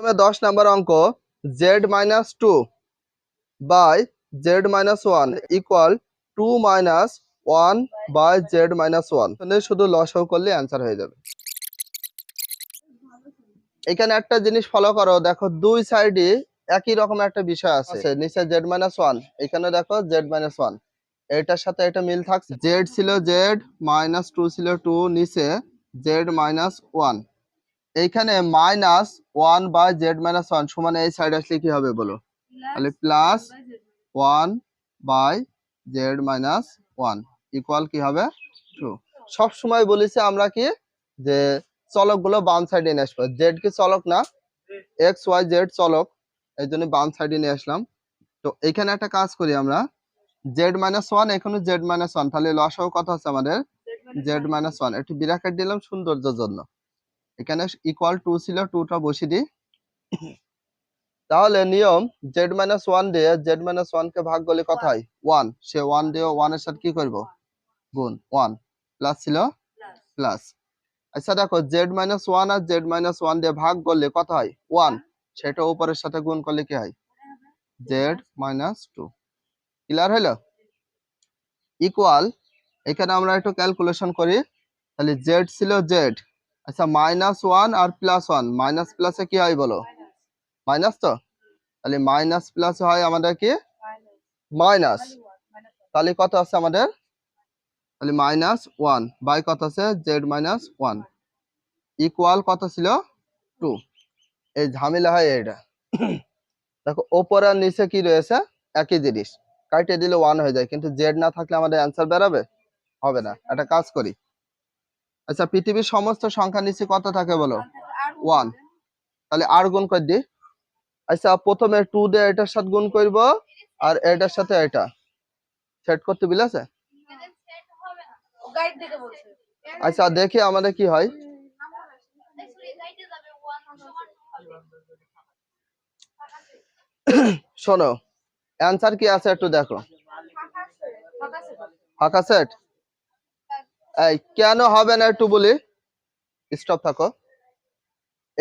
প্রথমে দশ নম্বর অঙ্ক Z minus two by Z minus one equal two minus one by Z minus one শুধু লসাও করলে অ্যান্সার হয়ে যাবে। এখানে একটা জিনিস ফলো করো দেখো দুই সাইডে একই রকম একটা বিষয় আছে। নিচে জেড মাইনাস ওয়ান এখানে দেখো জেড মাইনাস ওয়ান এটার সাথে এটা মিল থাকছে। জেড ছিল জেড মাইনাস টু ছিল টু নিচে জেড মাইনাস ওয়ান এইখানে minus one by Z minus one সমান এই সাইড আসলে কি হবে বলো? তাহলে plus one by Z minus one equal কি হবে? টু সব সময় বলেছি আমরা কি যে চলকগুলো বাম সাইডে নিয়ে আসব। জেড কি চলক না? এক্স ওয়াই জেড চলক। এই জন্য বাম সাইডে নিয়ে আসলাম। তো এখানে একটা কাজ করি আমরা। জেড মাইনাস ওয়ান এখানে জেড মাইনাস ওয়ান। তাহলে লসাও কথা আছে আমাদের? জেড মাইনাস ওয়ান একটু বিরাকেট দিলাম সৌন্দর্যের জন্য। এখানে ইকুয়াল টু ছিল টুটা বসিয়ে দিই। তাহলে নিয়ম জেড মাইনাস ওয়ান দিয়ে জেড মাইনাস ওয়ান কে ভাগ করলে হয়? ওয়ান সে ওয়ান দিয়ে ওয়ানের সাথে কি করব? গুণ ওয়ান প্লাস ছিল প্লাস আচ্ছা দেখো জেড মাইনাস ওয়ান আর জেড মাইনাস ওয়ান দিয়ে ভাগ করলে কত হয়? ওয়ান সেটা উপরের সাথে গুণ করলে কি হয়? জেড মাইনাস টু ক্লিয়ার হলো ইকুয়াল এখানে আমরা একটু ক্যালকুলেশন করি। তাহলে জেড ছিল জেড আচ্ছা মাইনাস ওয়ান আর প্লাস ওয়ান মাইনাস প্লাসে কি হয় বলো? মাইনাস তো? তাহলে মাইনাস প্লাস হয় আমাদের কি? মাইনাস তাহলে কত আছে আমাদের? তাহলে মাইনাস ওয়ান বাই কত আছে? জেড মাইনাস ওয়ান ইকুয়াল কত ছিল? টু এই ঝামেলা হয় এটা। দেখো, ওপর আর নিচে কি রয়েছে? একই জিনিস। কাটে দিলে ওয়ান হয়ে যায়। কিন্তু জেড না থাকলে আমাদের অ্যান্সার বেরাবে? হবে না। একটা কাজ করি। আচ্ছা পৃথিবীর সমস্ত সংখ্যা নিচে কত থাকে বলো? ওয়ান তাহলে আর গুণ করে দি। আচ্ছা প্রথমে টু দিয়ে এটার সাথে গুণ করব আর এটার সাথে এটা। সেট করতে বিলাছে। আচ্ছা দেখি আমাদের কি হয়। শোনো অ্যান্সার কি আছে একটু দেখো। ফাঁকা সেট কেন হবে না একটু বলি? স্টপ থাকো।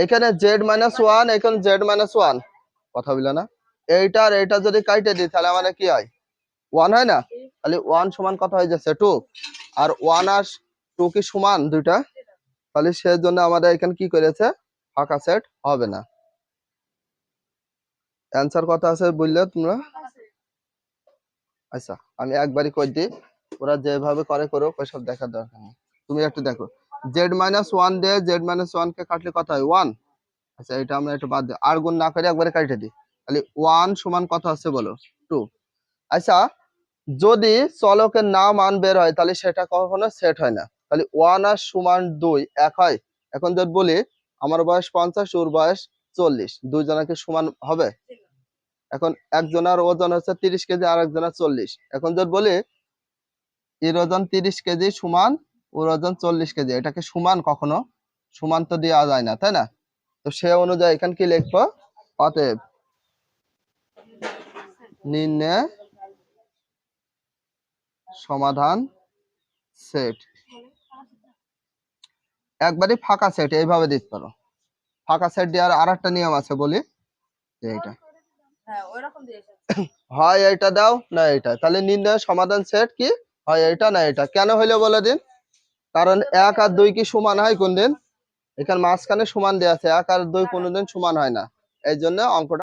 এখানে জেড মাইনাস ওয়ান এখানে জেড মাইনাস ওয়ান কথা বলে না? এইটা আর এইটা যদি কাইটে দিই, তাহলে আমাদের কি হয়? ওয়ান হয় না? তাহলে ওয়ান সমান কত হয়ে যাচ্ছে? টু আর ওয়ান আর টু কি সমান দুইটা? তাহলে সেই জন্য আমাদের এখানে কি করেছে? ফাঁকা সেট হবে না। অ্যান্সার কত আছে বুঝলে তোমরা? আচ্ছা আমি একবারই কই দিই। ওরা যেভাবে করে করো ওইসব দেখার দরকার নেই। তুমি একটু দেখো। জেড মাইনাস ওয়ান দিয়ে জেড মাইনাস ওয়ান কে কাটলে কত হয়? ওয়ান আচ্ছা এটা আমরা একটু বাদ দিই। আর গুণ না করে একবারে কাটে দিই। তাহলে ওয়ান সমান কত আছে বলো? টু আচ্ছা যদি চলকের না মান বের হয়, তাহলে সেটা কখনো সেট হয় না। তাহলে ওয়ান আর সমান দুই এক হয়। এখন যদি বলি, আমার বয়স পঞ্চাশ, ওর বয়স চল্লিশ। দুইজনাকে সমান হবে? এখন একজনের ওজন হচ্ছে তিরিশ কেজি আর একজনের চল্লিশ। এখন যদি বলি এর ওজন তিরিশ কেজি সমান ওর ওজন চল্লিশ কেজি। এটাকে সমান কখনো? সমান তো দেওয়া যায় না তাই না? তো সে অনুযায়ী এখানে কি লিখব? অতএব নির্ণয় সমাধান সেট। একবারই ফাঁকা সেট এইভাবে দিতে পারো। ফাঁকা সেট দেওয়ার আর একটা নিয়ম আছে বলি। এইটা। হ্যাঁ হয় এইটা দাও না এইটা। তাহলে নির্ণয় সমাধান সেট কি? হয়, এটা না এটা। কেন হইল বলে দিন? কারণ এক আর দুই কি সমান হয় কোনদিন? এখানে মাঝখানে সমান দেওয়া আছে, এক আর দুই কোনোদিন সমান হয় না। এই জন্য অঙ্কটা